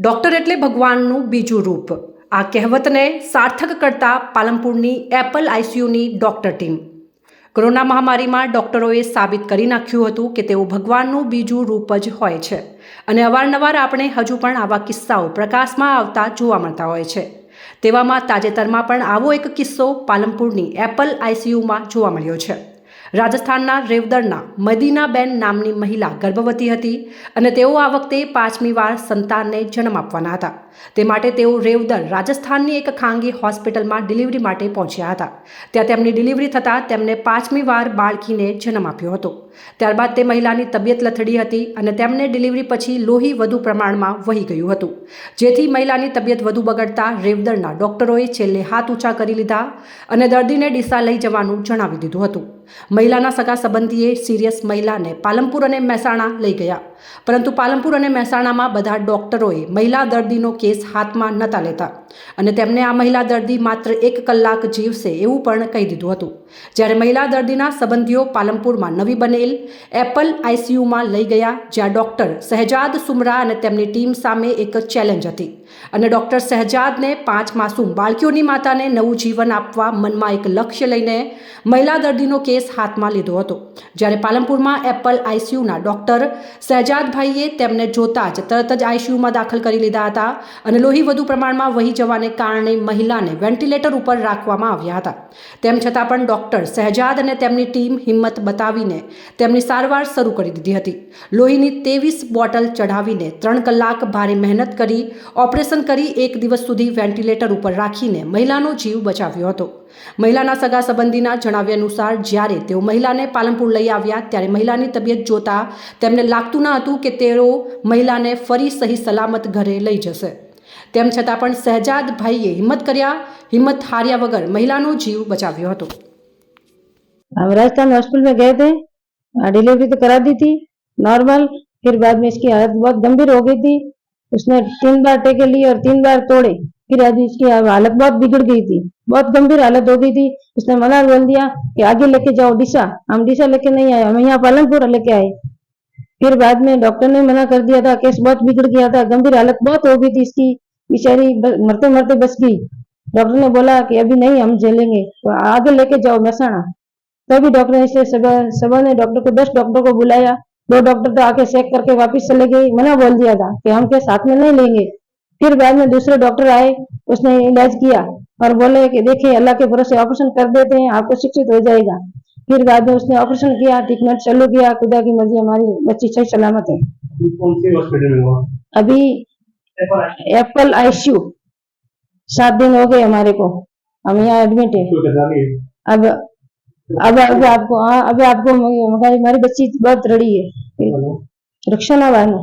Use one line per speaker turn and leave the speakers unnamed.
Doctor એટલે ભગવાનનું બીજું રૂપ. આ કહેવતને સાર્થક કરતા પાલનપુરની એપલ આઈસીયુની ડૉક્ટર ટીમ. કોરોના મહામારીમાં ડૉક્ટરોએ સાબિત કરી નાખ્યું હતું કે તેઓ ભગવાનનું બીજું રૂપ જ હોય છે. અને અવારનવાર આપણે હજુ પણ આવા કિસ્સાઓ પ્રકાશમાં આવતા જોવા મળતા હોય છે. તેવામાં તાજેતરમાં પણ આવો એક કિસ્સો પાલનપુરની એપલ આઈસીયુમાં જોવા મળ્યો છે. રાજસ્થાનના રેવદરના મદીનાબેન નામની મહિલા ગર્ભવતી હતી અને તેઓ આ વખતે પાંચમી વાર સંતાનને જન્મ આપવાના હતા. તે માટે તેઓ રેવદર રાજસ્થાનની એક ખાનગી હોસ્પિટલમાં ડિલિવરી માટે પહોંચ્યા હતા. ત્યાં તેમની ડિલિવરી થતાં તેમને પાંચમી વાર બાળકીને જન્મ આપ્યો હતો. ત્યારબાદ તે મહિલાની તબિયત લથડી હતી અને તેમને ડિલિવરી પછી લોહી વધુ પ્રમાણમાં વહી ગયું હતું. જેથી મહિલાની તબિયત વધુ બગડતા રેવદરના ડોક્ટરોએ છેલ્લે હાથ ઊંચા કરી લીધા અને દર્દીને ડીસા લઈ જવાનું જણાવી દીધું હતું. મહિલાના સગા સંબંધીએ સિરિયસ મહિલાને પાલનપુર અને મહેસાણા લઈ ગયા. પરંતુ પાલનપુર અને મહેસાણામાં બધા ડોક્ટરોએ મહિલા દર્દીનો કેસ હાથમાં નહોતા લેતા. અને તેમને આ મહિલા દર્દી માત્ર એક કલાક જીવશે એવું પણ કહી દીધું હતું. જ્યારે મહિલા દર્દીના સંબંધીઓ પાલનપુરમાં નવી બનેલ, એપલ આઈસીયુમાં લઈ ગયા, જ્યાં ડૉક્ટર શહેજાદ સુમરા અને તેમની ટીમ સામે એક ચેલેન્જ હતી. અને ડૉક્ટર શહેજાદને પાંચ માસૂમ બાળકીઓની માતાને નવું જીવન આપવા મનમાં એક લક્ષ્ય લઈને મહિલા દર્દીનો કેસ હાથમાં લીધો હતો. જ્યારે પાલનપુરમાં એપલ આઈસીયુના ડૉક્ટર શહેજાદભાઈએ તેમને જોતા જ તરત જ આઈસીયુમાં દાખલ કરી લીધા હતા અને લોહી વધુ પ્રમાણમાં વહી જવાને કારણે મહિલાને વેન્ટિલેટર ઉપર રાખવામાં આવ્યા હતા. તેમ છતાં પણ ડૉક્ટર શહેજાદ અને તેમની ટીમ હિંમત બતાવીને તેમની સારવાર શરૂ કરી દીધી હતી. લોહીની ત્રેવીસ બોટલ ચઢાવીને ત્રણ કલાક ભારે મહેનત કરી ઓપરેશન કરી એક દિવસ સુધી વેન્ટિલેટર ઉપર રાખીને મહિલાનો જીવ બચાવ્યો હતો મહિલાના સગા સંબંધીના જણાવ્યા અનુસાર જ્યારે તેઓ મહિલાને પાલનપુર લઈ આવ્યા ત્યારે મહિલાની તબિયત જોતા તેમને લાગતું ન હતું કે તેઓ મહિલાને ફરી સહી સલામત ઘરે લઈ જશે તેમ છતાં પણ શહેજાદભાઈએ હિંમત કર્યા હિંમત હાર્યા વગર મહિલાનો જીવ બચાવ્યો હતો
हम राजस्थान हॉस्पिटल में गए थे डिलीवरी तो करा दी थी नॉर्मल फिर बाद में इसकी हालत बहुत गंभीर हो गई थी उसने तीन बार टेके लिए और तीन बार तोड़े। फिर आज इसकी हालत बहुत बिगड़ गई थी, बहुत गंभीर हालत हो गई थी। उसने मना बोल दिया कि आगे लेके जाओ डिशा हम डिशा लेके नहीं आए, हम यहाँ पालनपुर लेके आए। फिर बाद में डॉक्टर ने मना कर दिया था, केस बहुत बिगड़ गया था, गंभीर हालत बहुत हो गई थी इसकी। बेचारी मरते मरते बच गई। डॉक्टर ने बोला कि अभी नहीं, हम झेलेंगे। तो आगे लेके जाओ, महसाणा। तभी डॉक्टर ने इसे सब सबने डॉक्टर को, दस डॉक्टर को बुलाया। दो डॉक्टर तो आके चेक करके वापस चले गए। मना बोल दिया था कि हम के साथ में नहीं लेंगे। फिर बाद में दूसरे डॉक्टर आए उसने इलाज किया और बोले कि देखिए अल्लाह के भरोसे ऑपरेशन कर देते हैं आपको शिक्षित हो जाएगा। फिर बाद में उसने ऑपरेशन किया ट्रीटमेंट चालू किया खुदा की मर्ज़ी हमारी बच्ची सही सलामत है। अभी एप्पल आईसीयू सात दिन हो गए हमारे को। हम यहाँ एडमिट है। अब अब अब आपको हाँ अब आपको हमारी हमारी बच्ची बहुत रड़ी है
हेलो
रक्षाना बानो